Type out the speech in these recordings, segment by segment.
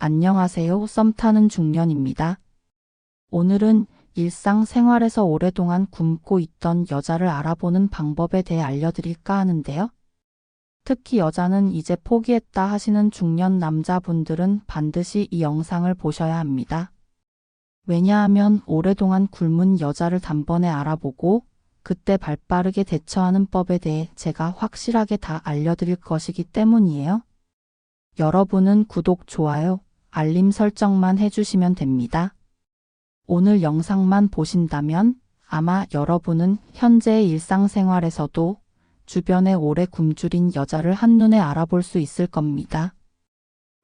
안녕하세요. 썸 타는 중년입니다. 오늘은 일상생활에서 오랫동안 굶고 있던 여자를 알아보는 방법에 대해 알려드릴까 하는데요. 특히 여자는 이제 포기했다 하시는 중년 남자분들은 반드시 이 영상을 보셔야 합니다. 왜냐하면 오랫동안 굶은 여자를 단번에 알아보고 그때 발빠르게 대처하는 법에 대해 제가 확실하게 다 알려드릴 것이기 때문이에요. 여러분은 구독, 좋아요, 알림 설정만 해주시면 됩니다. 오늘 영상만 보신다면 아마 여러분은 현재의 일상생활에서도 주변에 오래 굶주린 여자를 한눈에 알아볼 수 있을 겁니다.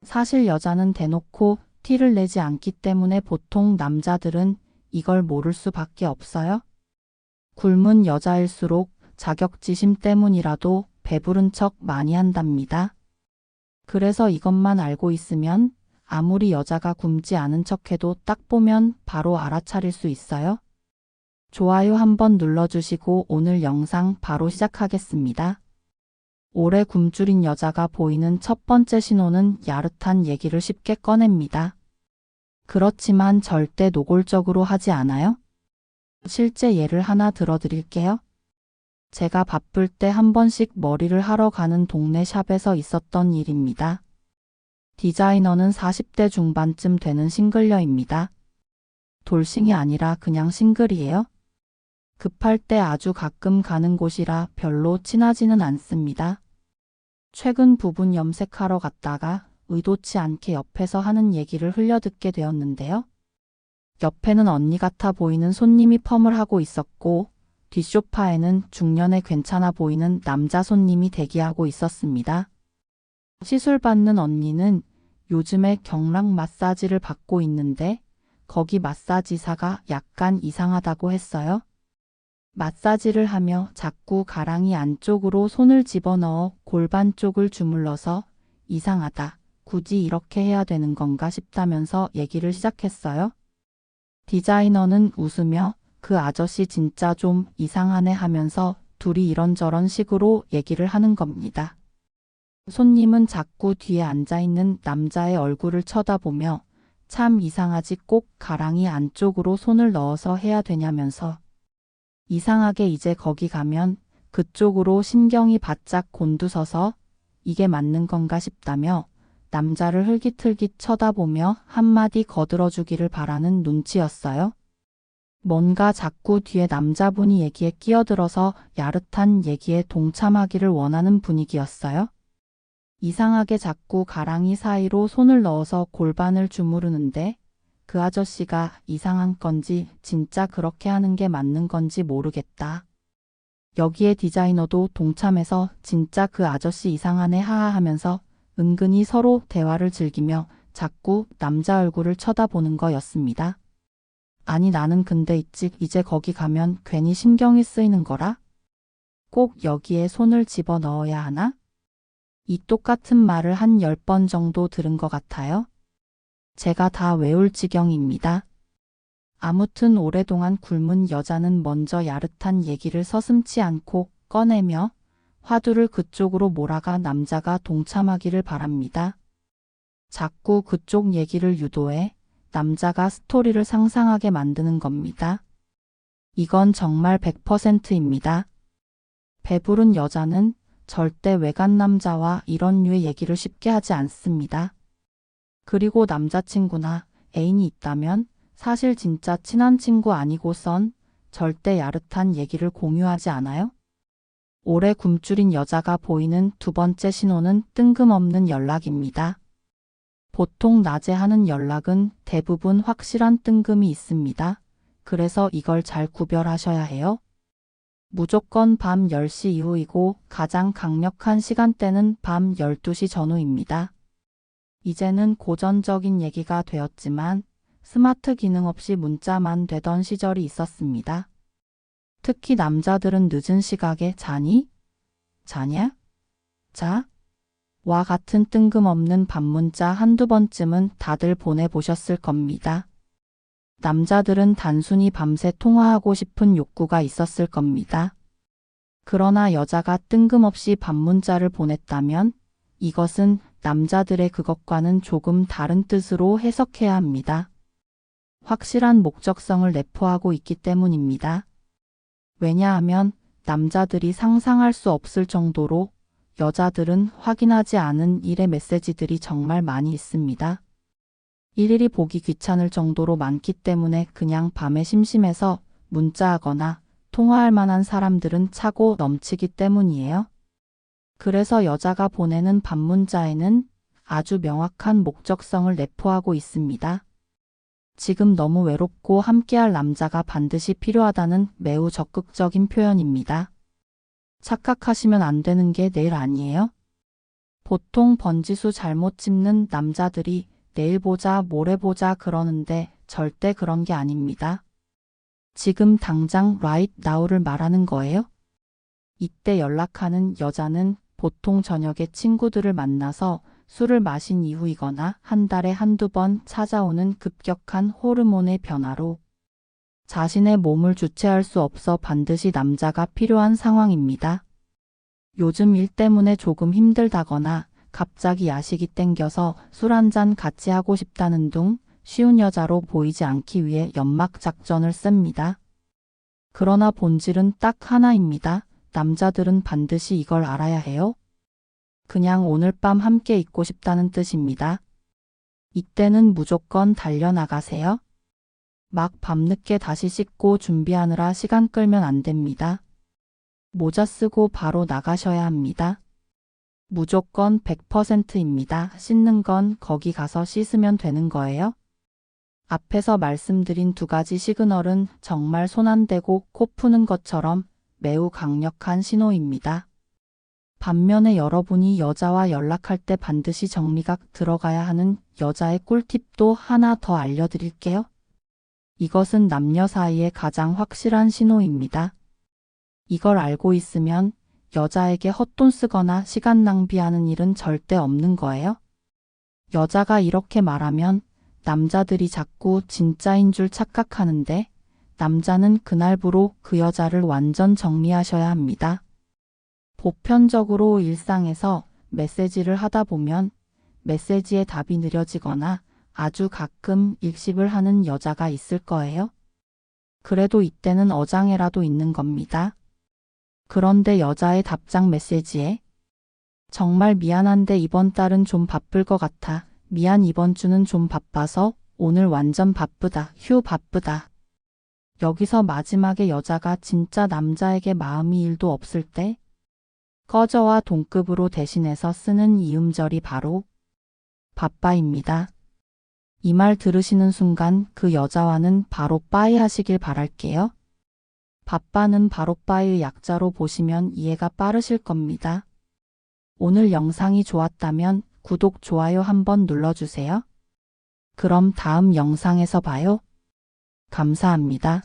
사실 여자는 대놓고 티를 내지 않기 때문에 보통 남자들은 이걸 모를 수밖에 없어요. 굶은 여자일수록 자격지심 때문이라도 배부른 척 많이 한답니다. 그래서 이것만 알고 있으면 아무리 여자가 굶지 않은 척해도 딱 보면 바로 알아차릴 수 있어요. 좋아요 한번 눌러주시고 오늘 영상 바로 시작하겠습니다. 오래 굶주린 여자가 보이는 첫 번째 신호는 야릇한 얘기를 쉽게 꺼냅니다. 그렇지만 절대 노골적으로 하지 않아요? 실제 예를 하나 들어드릴게요. 제가 바쁠 때 한 번씩 머리를 하러 가는 동네 샵에서 있었던 일입니다. 디자이너는 40대 중반쯤 되는 싱글녀입니다. 돌싱이 아니라 그냥 싱글이에요. 급할 때 아주 가끔 가는 곳이라 별로 친하지는 않습니다. 최근 부분 염색하러 갔다가 의도치 않게 옆에서 하는 얘기를 흘려듣게 되었는데요. 옆에는 언니 같아 보이는 손님이 펌을 하고 있었고 뒷소파에는 중년에 괜찮아 보이는 남자 손님이 대기하고 있었습니다. 시술 받는 언니는 요즘에 경락 마사지를 받고 있는데 거기 마사지사가 약간 이상하다고 했어요. 마사지를 하며 자꾸 가랑이 안쪽으로 손을 집어넣어 골반 쪽을 주물러서 이상하다. 굳이 이렇게 해야 되는 건가 싶다면서 얘기를 시작했어요. 디자이너는 웃으며 그 아저씨 진짜 좀 이상하네 하면서 둘이 이런저런 식으로 얘기를 하는 겁니다. 손님은 자꾸 뒤에 앉아있는 남자의 얼굴을 쳐다보며 참 이상하지 꼭 가랑이 안쪽으로 손을 넣어서 해야 되냐면서 이상하게 이제 거기 가면 그쪽으로 신경이 바짝 곤두서서 이게 맞는 건가 싶다며 남자를 흘깃흘깃 쳐다보며 한마디 거들어주기를 바라는 눈치였어요. 뭔가 자꾸 뒤에 남자분이 얘기에 끼어들어서 야릇한 얘기에 동참하기를 원하는 분위기였어요. 이상하게 자꾸 가랑이 사이로 손을 넣어서 골반을 주무르는데 그 아저씨가 이상한 건지 진짜 그렇게 하는 게 맞는 건지 모르겠다. 여기에 디자이너도 동참해서 진짜 그 아저씨 이상하네 하하 하면서 은근히 서로 대화를 즐기며 자꾸 남자 얼굴을 쳐다보는 거였습니다. 아니 나는 근데 있지 이제 거기 가면 괜히 신경이 쓰이는 거라? 꼭 여기에 손을 집어 넣어야 하나? 이 똑같은 말을 한 10번 정도 들은 것 같아요. 제가 다 외울 지경입니다. 아무튼 오랫동안 굶은 여자는 먼저 야릇한 얘기를 서슴치 않고 꺼내며 화두를 그쪽으로 몰아가 남자가 동참하기를 바랍니다. 자꾸 그쪽 얘기를 유도해 남자가 스토리를 상상하게 만드는 겁니다. 이건 정말 100%입니다. 배부른 여자는 절대 외간 남자와 이런 류의 얘기를 쉽게 하지 않습니다. 그리고 남자친구나 애인이 있다면 사실 진짜 친한 친구 아니고선 절대 야릇한 얘기를 공유하지 않아요? 오래 굶주린 여자가 보이는 두 번째 신호는 뜬금없는 연락입니다. 보통 낮에 하는 연락은 대부분 확실한 뜬금이 있습니다. 그래서 이걸 잘 구별하셔야 해요. 무조건 밤 10시 이후이고 가장 강력한 시간대는 밤 12시 전후입니다. 이제는 고전적인 얘기가 되었지만 스마트 기능 없이 문자만 되던 시절이 있었습니다. 특히 남자들은 늦은 시각에 자니? 자냐? 자? 와 같은 뜬금없는 반문자 한두 번쯤은 다들 보내보셨을 겁니다. 남자들은 단순히 밤새 통화하고 싶은 욕구가 있었을 겁니다. 그러나 여자가 뜬금없이 반문자를 보냈다면 이것은 남자들의 그것과는 조금 다른 뜻으로 해석해야 합니다. 확실한 목적성을 내포하고 있기 때문입니다. 왜냐하면 남자들이 상상할 수 없을 정도로 여자들은 확인하지 않은 일의 메시지들이 정말 많이 있습니다. 일일이 보기 귀찮을 정도로 많기 때문에 그냥 밤에 심심해서 문자하거나 통화할 만한 사람들은 차고 넘치기 때문이에요. 그래서 여자가 보내는 반문자에는 아주 명확한 목적성을 내포하고 있습니다. 지금 너무 외롭고 함께할 남자가 반드시 필요하다는 매우 적극적인 표현입니다. 착각하시면 안 되는 게 내일 아니에요? 보통 번지수 잘못 짚는 남자들이 내일 보자, 모레 보자 그러는데 절대 그런 게 아닙니다. 지금 당장 right now를 말하는 거예요? 이때 연락하는 여자는 보통 저녁에 친구들을 만나서 술을 마신 이후이거나 한 달에 한두 번 찾아오는 급격한 호르몬의 변화로 자신의 몸을 주체할 수 없어 반드시 남자가 필요한 상황입니다. 요즘 일 때문에 조금 힘들다거나 갑자기 야식이 땡겨서 술 한 잔 같이 하고 싶다는 둥 쉬운 여자로 보이지 않기 위해 연막 작전을 씁니다. 그러나 본질은 딱 하나입니다. 남자들은 반드시 이걸 알아야 해요. 그냥 오늘 밤 함께 있고 싶다는 뜻입니다. 이때는 무조건 달려나가세요. 막 밤늦게 다시 씻고 준비하느라 시간 끌면 안 됩니다. 모자 쓰고 바로 나가셔야 합니다. 무조건 100%입니다. 씻는 건 거기 가서 씻으면 되는 거예요. 앞에서 말씀드린 두 가지 시그널은 정말 손 안 대고 코 푸는 것처럼 매우 강력한 신호입니다. 반면에 여러분이 여자와 연락할 때 반드시 정리가 들어가야 하는 여자의 꿀팁도 하나 더 알려드릴게요. 이것은 남녀 사이에 가장 확실한 신호입니다. 이걸 알고 있으면 여자에게 헛돈 쓰거나 시간 낭비하는 일은 절대 없는 거예요. 여자가 이렇게 말하면 남자들이 자꾸 진짜인 줄 착각하는데 남자는 그날부로 그 여자를 완전 정리하셔야 합니다. 보편적으로 일상에서 메시지를 하다 보면 메시지의 답이 느려지거나 아주 가끔 일십을 하는 여자가 있을 거예요. 그래도 이때는 어장애라도 있는 겁니다. 그런데 여자의 답장 메시지에 정말 미안한데 이번 달은 좀 바쁠 것 같아. 미안 이번 주는 좀 바빠서 오늘 완전 바쁘다. 휴 바쁘다. 여기서 마지막에 여자가 진짜 남자에게 마음이 일도 없을 때 꺼져와 동급으로 대신해서 쓰는 이음절이 바로 바빠입니다. 이 말 들으시는 순간 그 여자와는 바로 빠이 하시길 바랄게요. 바빠는 바로 빠이의 약자로 보시면 이해가 빠르실 겁니다. 오늘 영상이 좋았다면 구독, 좋아요 한번 눌러주세요. 그럼 다음 영상에서 봐요. 감사합니다.